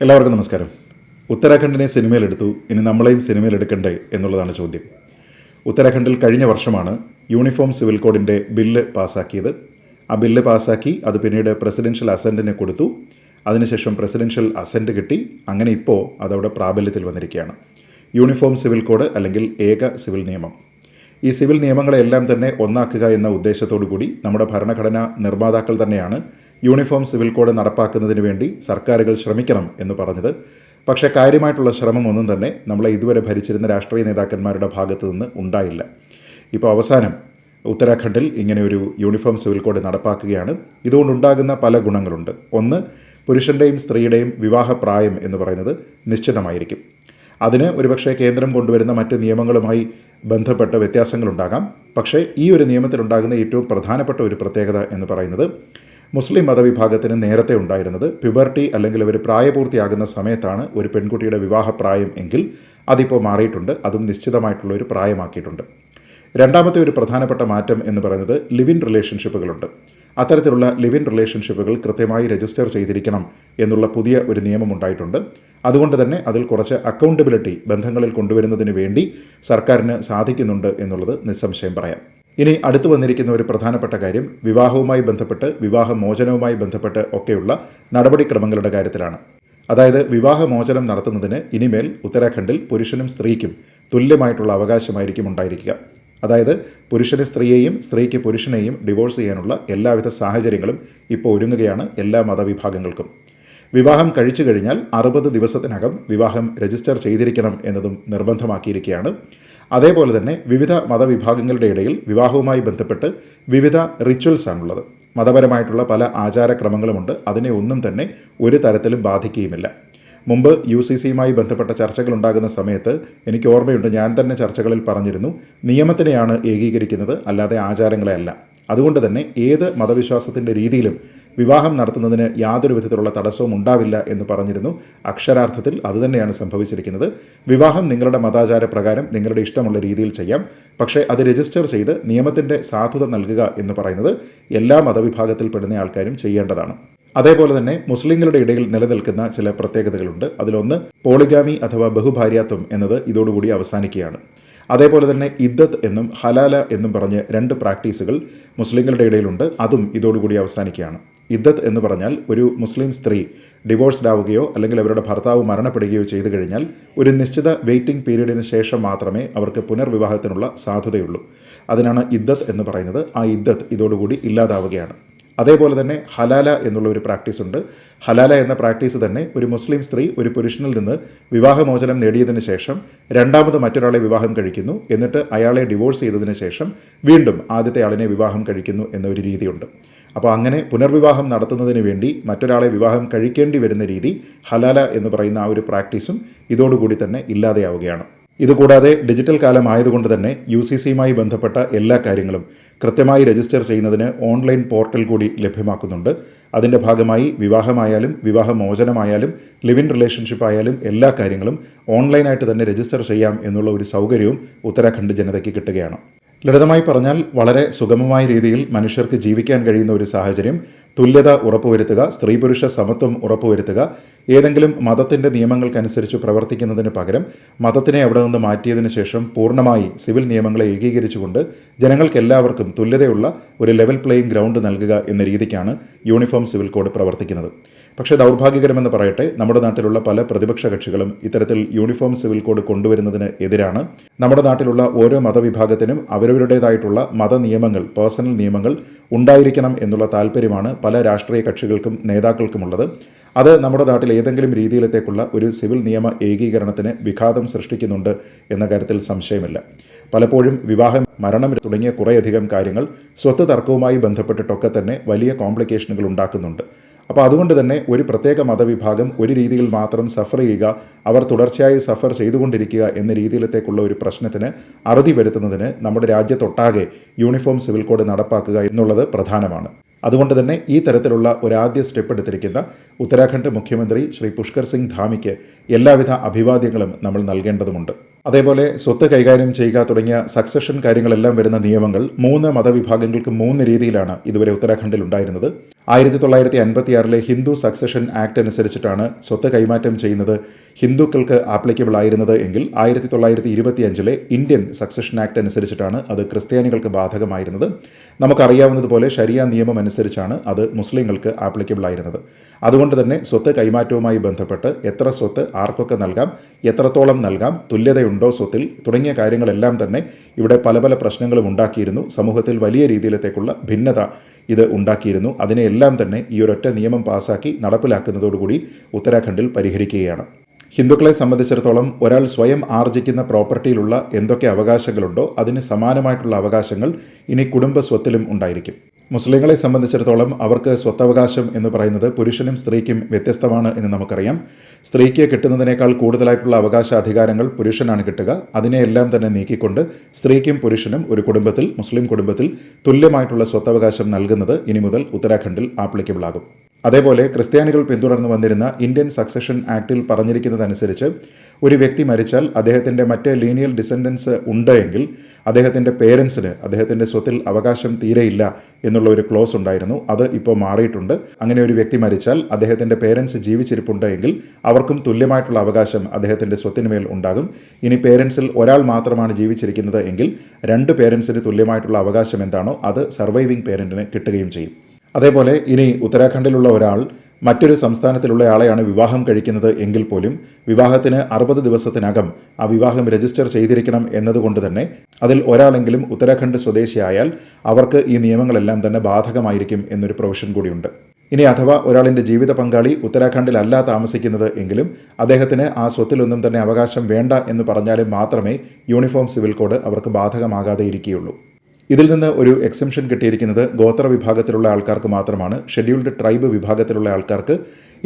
എല്ലാവർക്കും നമസ്കാരം. ഉത്തരാഖണ്ഡിനെ സിനിമയിലെടുത്തു ഇനി നമ്മളെയും സിനിമയിലെടുക്കണ്ടേ എന്നുള്ളതാണ് ചോദ്യം. ഉത്തരാഖണ്ഡിൽ കഴിഞ്ഞ വർഷമാണ് യൂണിഫോം സിവിൽ കോഡിന്റെ ബില്ല് പാസ്സാക്കിയത് ആ ബില്ല് പാസ്സാക്കി അത് പിന്നീട് പ്രസിഡൻഷ്യൽ അസെന്റിന് കൊടുത്തു. അതിനുശേഷം പ്രസിഡൻഷ്യൽ അസെന്റ് കിട്ടി. അങ്ങനെ ഇപ്പോൾ അതവിടെ പ്രാബല്യത്തിൽ വന്നിരിക്കുകയാണ്. യൂണിഫോം സിവിൽ കോഡ് അല്ലെങ്കിൽ ഏക സിവിൽ നിയമം. ഈ സിവിൽ നിയമങ്ങളെല്ലാം തന്നെ ഒന്നാക്കുക എന്ന ഉദ്ദേശത്തോടു കൂടി നമ്മുടെ ഭരണഘടനാ നിർമ്മാതാക്കൾ തന്നെയാണ് യൂണിഫോം സിവിൽ കോഡ് നടപ്പാക്കുന്നതിന് വേണ്ടി സർക്കാരുകൾ ശ്രമിക്കണം എന്ന് പറഞ്ഞത്. പക്ഷേ കാര്യമായിട്ടുള്ള ശ്രമം ഒന്നും തന്നെ നമ്മളെ ഇതുവരെ ഭരിച്ചിരുന്ന രാഷ്ട്രീയ നേതാക്കന്മാരുടെ ഭാഗത്തു നിന്ന് ഉണ്ടായില്ല. ഇപ്പോൾ അവസാനം ഉത്തരാഖണ്ഡിൽ ഇങ്ങനെ ഒരു യൂണിഫോം സിവിൽ കോഡ് നടപ്പാക്കുകയാണ്. ഇതുകൊണ്ടുണ്ടാകുന്ന പല ഗുണങ്ങളുണ്ട്. ഒന്ന് പുരുഷന്റെയും സ്ത്രീയുടെയും വിവാഹപ്രായം എന്ന് പറയുന്നത് നിശ്ചിതമായിരിക്കും. അതിന് ഒരുപക്ഷെ കേന്ദ്രം കൊണ്ടുവരുന്ന മറ്റ് നിയമങ്ങളുമായി ബന്ധപ്പെട്ട വ്യത്യാസങ്ങളുണ്ടാകാം. പക്ഷേ ഈ ഒരു നിയമത്തിലുണ്ടാകുന്ന ഏറ്റവും പ്രധാനപ്പെട്ട ഒരു പ്രത്യേകത എന്ന് പറയുന്നത് മുസ്ലിം മതവിഭാഗത്തിന് നേരത്തെ ഉണ്ടായിരുന്നത് പ്യുബർട്ടി അല്ലെങ്കിൽ അവർ പ്രായപൂർത്തിയാകുന്ന സമയത്താണ് ഒരു പെൺകുട്ടിയുടെ വിവാഹപ്രായം എങ്കിൽ അതിപ്പോൾ മാറിയിട്ടുണ്ട്. അതും നിശ്ചിതമായിട്ടുള്ള ഒരു പ്രായമാക്കിയിട്ടുണ്ട്. രണ്ടാമത്തെ ഒരു പ്രധാനപ്പെട്ട മാറ്റം എന്ന് പറയുന്നത് ലിവിൻ റിലേഷൻഷിപ്പുകളുണ്ട്. അത്തരത്തിലുള്ള ലിവിൻ റിലേഷൻഷിപ്പുകൾ കൃത്യമായി രജിസ്റ്റർ ചെയ്തിരിക്കണം എന്നുള്ള പുതിയ ഒരു നിയമം ഉണ്ടായിട്ടുണ്ട്. അതുകൊണ്ട് തന്നെ അതിൽ കുറച്ച് അക്കൗണ്ടബിലിറ്റി ബന്ധങ്ങളിൽ കൊണ്ടുവരുന്നതിന് വേണ്ടി സർക്കാരിന് സാധിക്കുന്നുണ്ട് എന്നുള്ളത് നിസ്സംശയം പറയാം. ഇനി അടുത്തു വന്നിരിക്കുന്ന ഒരു പ്രധാനപ്പെട്ട കാര്യം വിവാഹവുമായി ബന്ധപ്പെട്ട് വിവാഹമോചനവുമായി ബന്ധപ്പെട്ട് ഒക്കെയുള്ള നടപടിക്രമങ്ങളുടെ കാര്യത്തിലാണ്. അതായത് വിവാഹമോചനം നടത്തുന്നതിന് ഇനിമേൽ ഉത്തരാഖണ്ഡിൽ പുരുഷനും സ്ത്രീക്കും തുല്യമായിട്ടുള്ള അവകാശമായിരിക്കും ഉണ്ടായിരിക്കുക. അതായത് പുരുഷന് സ്ത്രീയെയും സ്ത്രീക്ക് പുരുഷനെയും ഡിവോഴ്സ് ചെയ്യാനുള്ള എല്ലാവിധ സാഹചര്യങ്ങളും ഇപ്പോൾ ഒരുങ്ങുകയാണ് എല്ലാ മതവിഭാഗങ്ങൾക്കും. വിവാഹം കഴിച്ചു കഴിഞ്ഞാൽ അറുപത് ദിവസത്തിനകം വിവാഹം രജിസ്റ്റർ ചെയ്തിരിക്കണം എന്നതും നിർബന്ധമാക്കിയിരിക്കുകയാണ്. അതേപോലെ തന്നെ വിവിധ മതവിഭാഗങ്ങളുടെ ഇടയിൽ വിവാഹവുമായി ബന്ധപ്പെട്ട് വിവിധ റിച്വൽസ് ആണുള്ളത്. മതപരമായിട്ടുള്ള പല ആചാരക്രമങ്ങളുമുണ്ട്. അതിനെ ഒന്നും തന്നെ ഒരു തരത്തിലും ബാധിക്കുകയുമില്ല. മുമ്പ് യു സി സിയുമായി ബന്ധപ്പെട്ട ചർച്ചകൾ ഉണ്ടാകുന്ന സമയത്ത് എനിക്ക് ഓർമ്മയുണ്ട് ഞാൻ തന്നെ ചർച്ചകളിൽ പറഞ്ഞിരുന്നു നിയമത്തിനെയാണ് ഏകീകരിക്കുന്നത് അല്ലാതെ ആചാരങ്ങളെയല്ല അതുകൊണ്ട് തന്നെ ഏത് മതവിശ്വാസത്തിന്റെ രീതിയിലും വിവാഹം നടത്തുന്നതിന് യാതൊരു വിധത്തിലുള്ള തടസ്സവും ഉണ്ടാവില്ല എന്ന് പറഞ്ഞിരുന്നു. അക്ഷരാർത്ഥത്തിൽ അതുതന്നെയാണ് സംഭവിച്ചിരിക്കുന്നത്. വിവാഹം നിങ്ങളുടെ മതാചാര പ്രകാരം നിങ്ങളുടെ ഇഷ്ടമുള്ള രീതിയിൽ ചെയ്യാം. പക്ഷേ അത് രജിസ്റ്റർ ചെയ്ത് നിയമത്തിന്റെ സാധുത നൽകുക എന്ന് പറയുന്നത് എല്ലാ മതവിഭാഗത്തിൽപ്പെടുന്ന ആൾക്കാരും ചെയ്യേണ്ടതാണ്. അതേപോലെ തന്നെ മുസ്ലിങ്ങളുടെ ഇടയിൽ നിലനിൽക്കുന്ന ചില പ്രത്യേകതകളുണ്ട്. അതിലൊന്ന് പോളിഗാമി അഥവാ ബഹുഭാര്യാത്വം എന്നത് ഇതോടുകൂടി അവസാനിക്കുകയാണ്. അതേപോലെ തന്നെ ഇദ്ദത്ത് എന്നും ഹലാല എന്നും പറഞ്ഞ് രണ്ട് പ്രാക്ടീസുകൾ മുസ്ലിങ്ങളുടെ ഇടയിലുണ്ട്. അതും ഇതോടുകൂടി അവസാനിക്കുകയാണ്. ഇദ്ദത്ത് എന്ന് പറഞ്ഞാൽ ഒരു മുസ്ലിം സ്ത്രീ ഡിവോഴ്സ്ഡ് ആവുകയോ അല്ലെങ്കിൽ അവരുടെ ഭർത്താവ് മരണപ്പെടുകയോ ചെയ്തു കഴിഞ്ഞാൽ ഒരു നിശ്ചിത വെയിറ്റിംഗ് പീരീഡിന് ശേഷം മാത്രമേ അവർക്ക് പുനർവിവാഹത്തിനുള്ള സാധ്യതയുള്ളൂ അതിനാണ് ഇദ്ദത്ത് എന്ന് പറയുന്നത്. ആ ഇദ്ദത്ത് ഇതോടുകൂടി ഇല്ലാതാവുകയാണ്. അതേപോലെ തന്നെ ഹലാല എന്നുള്ള ഒരു പ്രാക്ടീസ് ഉണ്ട്. ഹലാല എന്ന പ്രാക്ടീസ് തന്നെ ഒരു മുസ്ലിം സ്ത്രീ ഒരു പുരുഷനിൽ നിന്ന് വിവാഹമോചനം നേടിയതിന് ശേഷം രണ്ടാമത് മറ്റൊരാളെ വിവാഹം കഴിക്കുന്നു. എന്നിട്ട് അയാളെ ഡിവോഴ്സ് ചെയ്തതിന് ശേഷം വീണ്ടും ആദ്യത്തെ ആളിനെ വിവാഹം കഴിക്കുന്നു എന്നൊരു രീതിയുണ്ട്. അപ്പോൾ അങ്ങനെ പുനർവിവാഹം നടത്തുന്നതിന് വേണ്ടി മറ്റൊരാളെ വിവാഹം കഴിക്കേണ്ടി വരുന്ന രീതി ഹലാല എന്ന് പറയുന്ന ആ ഒരു പ്രാക്ടീസും ഇതോടുകൂടി തന്നെ ഇല്ലാതെയാവുകയാണ്. ഇതുകൂടാതെ ഡിജിറ്റൽ കാലം ആയതുകൊണ്ട് തന്നെ യു സി സിയുമായി ബന്ധപ്പെട്ട എല്ലാ കാര്യങ്ങളും കൃത്യമായി രജിസ്റ്റർ ചെയ്യുന്നതിന് ഓൺലൈൻ പോർട്ടൽ കൂടി ലഭ്യമാക്കുന്നുണ്ട്. അതിന്റെ ഭാഗമായി വിവാഹമായാലും വിവാഹമോചനമായാലും ലിവിൻ റിലേഷൻഷിപ്പ് ആയാലും എല്ലാ കാര്യങ്ങളും ഓൺലൈനായിട്ട് തന്നെ രജിസ്റ്റർ ചെയ്യാം എന്നുള്ള ഒരു സൗകര്യവും ഉത്തരാഖണ്ഡ് ജനതയ്ക്ക് കിട്ടുകയാണ്. ലളിതമായി പറഞ്ഞാൽ വളരെ സുഗമമായ രീതിയിൽ മനുഷ്യർക്ക് ജീവിക്കാൻ കഴിയുന്ന ഒരു സാഹചര്യം. തുല്യത ഉറപ്പുവരുത്തുക സ്ത്രീ പുരുഷ സമത്വം ഉറപ്പുവരുത്തുക ഏതെങ്കിലും മതത്തിന്റെ നിയമങ്ങൾക്കനുസരിച്ച് പ്രവർത്തിക്കുന്നതിന് പകരം മതത്തിനെ അവിടെ നിന്ന് മാറ്റിയതിനു ശേഷം പൂർണമായി സിവിൽ നിയമങ്ങളെ ഏകീകരിച്ചുകൊണ്ട് ജനങ്ങൾക്കെല്ലാവർക്കും തുല്യതയുള്ള ഒരു ലെവൽ പ്ലേയിങ് ഗ്രൗണ്ട് നൽകുക എന്ന രീതിക്കാണ് യൂണിഫോം സിവിൽ കോഡ് പ്രവർത്തിക്കുന്നത്. പക്ഷേ ദൗർഭാഗ്യകരമെന്ന് പറയട്ടെ നമ്മുടെ നാട്ടിലുള്ള പല പ്രതിപക്ഷ കക്ഷികളും ഇത്തരത്തിൽ യൂണിഫോം സിവിൽ കോഡ് കൊണ്ടുവരുന്നതിന് എതിരാണ്. നമ്മുടെ നാട്ടിലുള്ള ഓരോ മതവിഭാഗത്തിനും അവരവരുടേതായിട്ടുള്ള മതനിയമങ്ങൾ പേഴ്സണൽ നിയമങ്ങൾ ഉണ്ടായിരിക്കണം എന്നുള്ള താല്പര്യമാണ് പല രാഷ്ട്രീയ കക്ഷികൾക്കും നേതാക്കൾക്കുമുള്ളത്. അത് നമ്മുടെ നാട്ടിൽ ഏതെങ്കിലും രീതിയിലത്തേക്കുള്ള ഒരു സിവിൽ നിയമ ഏകീകരണത്തിന് വിഘാതം സൃഷ്ടിക്കുന്നുണ്ട് എന്ന കാര്യത്തിൽ സംശയമില്ല. പലപ്പോഴും വിവാഹം മരണം തുടങ്ങിയ കുറേയധികം കാര്യങ്ങൾ സ്വത്ത് തർക്കവുമായി ബന്ധപ്പെട്ടിട്ടൊക്കെ തന്നെ വലിയ കോംപ്ലിക്കേഷനുകൾ ഉണ്ടാക്കുന്നുണ്ട്. അപ്പോൾ അതുകൊണ്ട് തന്നെ ഒരു പ്രത്യേക മതവിഭാഗം ഒരു രീതിയിൽ മാത്രം സഫർ ചെയ്യുക അവർ തുടർച്ചയായി സഫർ ചെയ്തുകൊണ്ടിരിക്കുക എന്ന രീതിയിലത്തേക്കുള്ള ഒരു പ്രശ്നത്തിന് അറുതി വരുത്തുന്നതിന് നമ്മുടെ രാജ്യത്തൊട്ടാകെ യൂണിഫോം സിവിൽ കോഡ് നടപ്പാക്കുക എന്നുള്ളത് പ്രധാനമാണ്. അതുകൊണ്ട് തന്നെ ഈ തരത്തിലുള്ള ഒരു ആദ്യ സ്റ്റെപ്പ് എടുത്തിരിക്കുന്ന ഉത്തരാഖണ്ഡ് മുഖ്യമന്ത്രി ശ്രീ പുഷ്കർ സിംഗ് ധാമിക്ക് എല്ലാവിധ അഭിവാദ്യങ്ങളും നമ്മൾ നൽകേണ്ടതുണ്ട് അതേപോലെ സ്വത്ത് കൈകാര്യം ചെയ്യുക തുടങ്ങിയ സക്സഷൻ കാര്യങ്ങളെല്ലാം വരുന്ന നിയമങ്ങൾ മൂന്ന് മതവിഭാഗങ്ങൾക്ക് മൂന്ന് രീതിയിലാണ് ഇതുവരെ ഉത്തരാഖണ്ഡിൽ ഉണ്ടായിരുന്നത്. ആയിരത്തി തൊള്ളായിരത്തി അൻപത്തിയാറിലെ ഹിന്ദു സക്സഷൻ ആക്ട് അനുസരിച്ചിട്ടാണ് സ്വത്ത് കൈമാറ്റം ചെയ്യുന്നത്. ഹിന്ദുക്കൾക്ക് ആപ്ലിക്കബിൾ ആയിരുന്നത് എങ്കിൽ ആയിരത്തി തൊള്ളായിരത്തി ഇരുപത്തിയഞ്ചിലെ ഇന്ത്യൻ സക്സഷൻ ആക്ട് അനുസരിച്ചിട്ടാണ് അത് ക്രിസ്ത്യാനികൾക്ക് ബാധകമായിരുന്നത്. നമുക്കറിയാവുന്നതുപോലെ ഷരിയ നിയമം അനുസരിച്ചാണ് അത് മുസ്ലിങ്ങൾക്ക് ആപ്ലിക്കബിൾ ആയിരുന്നത്. അതുകൊണ്ട് തന്നെ സ്വത്ത് കൈമാറ്റവുമായി ബന്ധപ്പെട്ട് എത്ര സ്വത്ത് ആർക്കൊക്കെ നൽകാം എത്രത്തോളം നൽകാം തുല്യതയുണ്ടോ സ്വത്തിൽ തുടങ്ങിയ കാര്യങ്ങളെല്ലാം തന്നെ ഇവിടെ പല പല പ്രശ്നങ്ങളും ഉണ്ടാക്കിയിരുന്നു. സമൂഹത്തിൽ വലിയ രീതിയിലത്തേക്കുള്ള ഭിന്നത ഇത് ഉണ്ടാക്കിയിരുന്നു. അതിനെയെല്ലാം തന്നെ ഈ ഒരൊറ്റ നിയമം പാസാക്കി നടപ്പിലാക്കുന്നതോടുകൂടി ഉത്തരാഖണ്ഡിൽ പരിഹരിക്കുകയാണ്. ഹിന്ദുക്കളെ സംബന്ധിച്ചിടത്തോളം ഒരാൾ സ്വയം ആർജിക്കുന്ന പ്രോപ്പർട്ടിയിലുള്ള എന്തൊക്കെ അവകാശങ്ങളുണ്ടോ അതിന് സമാനമായിട്ടുള്ള അവകാശങ്ങൾ ഇനി കുടുംബസ്വത്തിലും ഉണ്ടായിരിക്കും. മുസ്ലിങ്ങളെ സംബന്ധിച്ചിടത്തോളം അവർക്ക് സ്വത്തവകാശം എന്ന് പറയുന്നത് പുരുഷനും സ്ത്രീക്കും വ്യത്യസ്തമാണ് എന്ന് നമുക്കറിയാം. സ്ത്രീക്ക് കിട്ടുന്നതിനേക്കാൾ കൂടുതലായിട്ടുള്ള അവകാശ അധികാരങ്ങൾ പുരുഷനാണ് കിട്ടുക. അതിനെയെല്ലാം തന്നെ നീക്കിക്കൊണ്ട് സ്ത്രീക്കും പുരുഷനും ഒരു കുടുംബത്തിൽ മുസ്ലിം കുടുംബത്തിൽ തുല്യമായിട്ടുള്ള സ്വത്തവകാശം നൽകുന്നത് ഇനി മുതൽ ഉത്തരാഖണ്ഡിൽ ആപ്ലിക്കബിൾ ആകും. അതേപോലെ ക്രിസ്ത്യാനികൾ പിന്തുടർന്നു വന്നിരുന്ന ഇന്ത്യൻ സക്സഷൻ ആക്ടിൽ പറഞ്ഞിരിക്കുന്നതനുസരിച്ച് ഒരു വ്യക്തി മരിച്ചാൽ അദ്ദേഹത്തിന്റെ മറ്റ് ലീനിയൽ ഡിസെൻഡൻസ് ഉണ്ട് എങ്കിൽ അദ്ദേഹത്തിന്റെ പേരൻസിന് അദ്ദേഹത്തിന്റെ സ്വത്തിൽ അവകാശം തീരെയില്ല എന്നുള്ള ഒരു ക്ലോസ് ഉണ്ടായിരുന്നു. അത് ഇപ്പോൾ മാറിയിട്ടുണ്ട്. അങ്ങനെ ഒരു വ്യക്തി മരിച്ചാൽ അദ്ദേഹത്തിന്റെ പേരൻസ് ജീവിച്ചിരിപ്പുണ്ട് എങ്കിൽ അവർക്കും തുല്യമായിട്ടുള്ള അവകാശം അദ്ദേഹത്തിന്റെ സ്വത്തിന് മേൽ ഉണ്ടാകും. ഇനി പേരൻസിൽ ഒരാൾ മാത്രമാണ് ജീവിച്ചിരിക്കുന്നത് എങ്കിൽ രണ്ട് പേരൻസിന് തുല്യമായിട്ടുള്ള അവകാശം എന്താണോ അത് സർവൈവിംഗ് പേരന്റിന് കിട്ടുകയും ചെയ്യും. അതേപോലെ ഇനി ഉത്തരാഖണ്ഡിലുള്ള ഒരാൾ മറ്റൊരു സംസ്ഥാനത്തിലുള്ള ആളെയാണ് വിവാഹം കഴിക്കുന്നത് എങ്കിൽ പോലും വിവാഹത്തിന് അറുപത് ദിവസത്തിനകം ആ വിവാഹം രജിസ്റ്റർ ചെയ്തിരിക്കണം എന്നതുകൊണ്ട് തന്നെ അതിൽ ഒരാളെങ്കിലും ഉത്തരാഖണ്ഡ് സ്വദേശിയായാൽ അവർക്ക് ഈ നിയമങ്ങളെല്ലാം തന്നെ ബാധകമായിരിക്കും എന്നൊരു പ്രൊവിഷൻ കൂടിയുണ്ട്. ഇനി അഥവാ ഒരാളിന്റെ ജീവിത പങ്കാളി ഉത്തരാഖണ്ഡിലല്ല താമസിക്കുന്നത് എങ്കിലും അദ്ദേഹത്തിന് ആ സ്വത്തിലൊന്നും തന്നെ അവകാശം വേണ്ട എന്ന് പറഞ്ഞാലും മാത്രമേ യൂണിഫോം സിവിൽ കോഡ് അവർക്ക് ബാധകമാകാതെ ഇരിക്കുകയുള്ളൂ ഇതിൽ നിന്ന് ഒരു എക്സംഷൻ കിട്ടിയിരിക്കുന്നത് ഗോത്ര വിഭാഗത്തിലുള്ള ആൾക്കാർക്ക് മാത്രമാണ്. ഷെഡ്യൂൾഡ് ട്രൈബ് വിഭാഗത്തിലുള്ള ആൾക്കാർക്ക്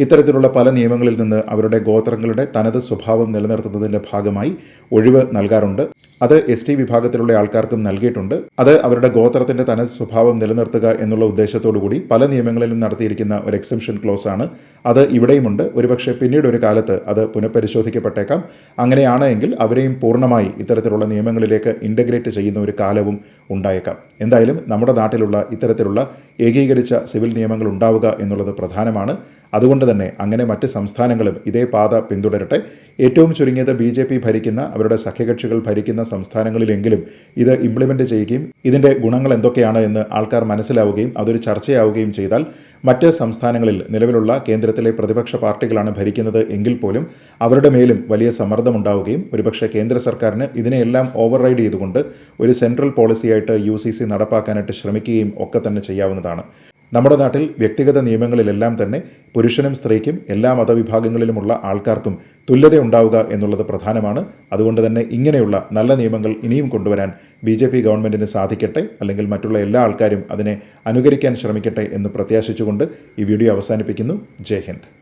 ഇത്തരത്തിലുള്ള പല നിയമങ്ങളിൽ നിന്ന് അവരുടെ ഗോത്രങ്ങളുടെ തനത് സ്വഭാവം നിലനിർത്തുന്നതിന്റെ ഭാഗമായി ഒഴിവ് നൽകാറുണ്ട്. അത് എസ് ടി വിഭാഗത്തിലുള്ള ആൾക്കാർക്കും നൽകിയിട്ടുണ്ട്. അത് അവരുടെ ഗോത്രത്തിന്റെ തനത് സ്വഭാവം നിലനിർത്തുക എന്നുള്ള ഉദ്ദേശത്തോടു കൂടി പല നിയമങ്ങളിലും നടത്തിയിരിക്കുന്ന ഒരു എക്സംഷൻ ക്ലോസ് ആണ്. അത് ഇവിടെയുമുണ്ട് ഒരുപക്ഷെ പിന്നീട് ഒരു കാലത്ത് അത് പുനഃപരിശോധിക്കപ്പെട്ടേക്കാം. അങ്ങനെയാണ് എങ്കിൽ അവരെയും പൂർണമായി ഇത്തരത്തിലുള്ള നിയമങ്ങളിലേക്ക് ഇന്റഗ്രേറ്റ് ചെയ്യുന്ന ഒരു കാലവും ഉണ്ടായേക്കാം. എന്തായാലും നമ്മുടെ നാട്ടിലുള്ള ഇത്തരത്തിലുള്ള ഏകീകരിച്ച സിവിൽ നിയമങ്ങൾ ഉണ്ടാവുക എന്നുള്ളത് പ്രധാനമാണ്. അതുകൊണ്ട് തന്നെ. അങ്ങനെ മറ്റ് സംസ്ഥാനങ്ങളും ഇതേ പാത പിന്തുടരട്ടെ. ഏറ്റവും ചുരുങ്ങിയത് ബി ജെ പി ഭരിക്കുന്ന അവരുടെ സഖ്യകക്ഷികൾ ഭരിക്കുന്ന സംസ്ഥാനങ്ങളിലെങ്കിലും ഇത് ഇംപ്ലിമെന്റ് ചെയ്യുകയും ഇതിന്റെ ഗുണങ്ങൾ എന്തൊക്കെയാണ് എന്ന് ആൾക്കാർ മനസ്സിലാവുകയും അതൊരു ചർച്ചയാവുകയും ചെയ്താൽ മറ്റ് സംസ്ഥാനങ്ങളിൽ നിലവിലുള്ള കേന്ദ്രത്തിലെ പ്രതിപക്ഷ പാർട്ടികളാണ് ഭരിക്കുന്നത് എങ്കിൽ പോലും അവരുടെ മേലും വലിയ സമ്മർദ്ദമുണ്ടാവുകയും ഒരുപക്ഷെ കേന്ദ്ര സർക്കാരിന് ഇതിനെയെല്ലാം ഓവർ റൈഡ് ചെയ്തുകൊണ്ട് ഒരു സെൻട്രൽ പോളിസിയായിട്ട് യു സി സി നടപ്പാക്കാനായിട്ട് ശ്രമിക്കുകയും ഒക്കെ തന്നെ ചെയ്യാവുന്നതാണ്. നമ്മുടെ നാട്ടിൽ വ്യക്തിഗത നിയമങ്ങളിലെല്ലാം തന്നെ പുരുഷനും സ്ത്രീക്കും എല്ലാ മതവിഭാഗങ്ങളിലുമുള്ള ആൾക്കാർക്കും തുല്യത ഉണ്ടാവുക എന്നുള്ളത് പ്രധാനമാണ്. അതുകൊണ്ട് തന്നെ ഇങ്ങനെയുള്ള നല്ല നിയമങ്ങൾ ഇനിയും കൊണ്ടുവരാൻ ബി ജെ പി ഗവൺമെന്റിന് സാധിക്കട്ടെ അല്ലെങ്കിൽ മറ്റുള്ള എല്ലാ ആൾക്കാരും അതിനെ അനുകരിക്കാൻ ശ്രമിക്കട്ടെ എന്ന് പ്രത്യാശിച്ചുകൊണ്ട് ഈ വീഡിയോ അവസാനിപ്പിക്കുന്നു. ജയ് ഹിന്ദ്.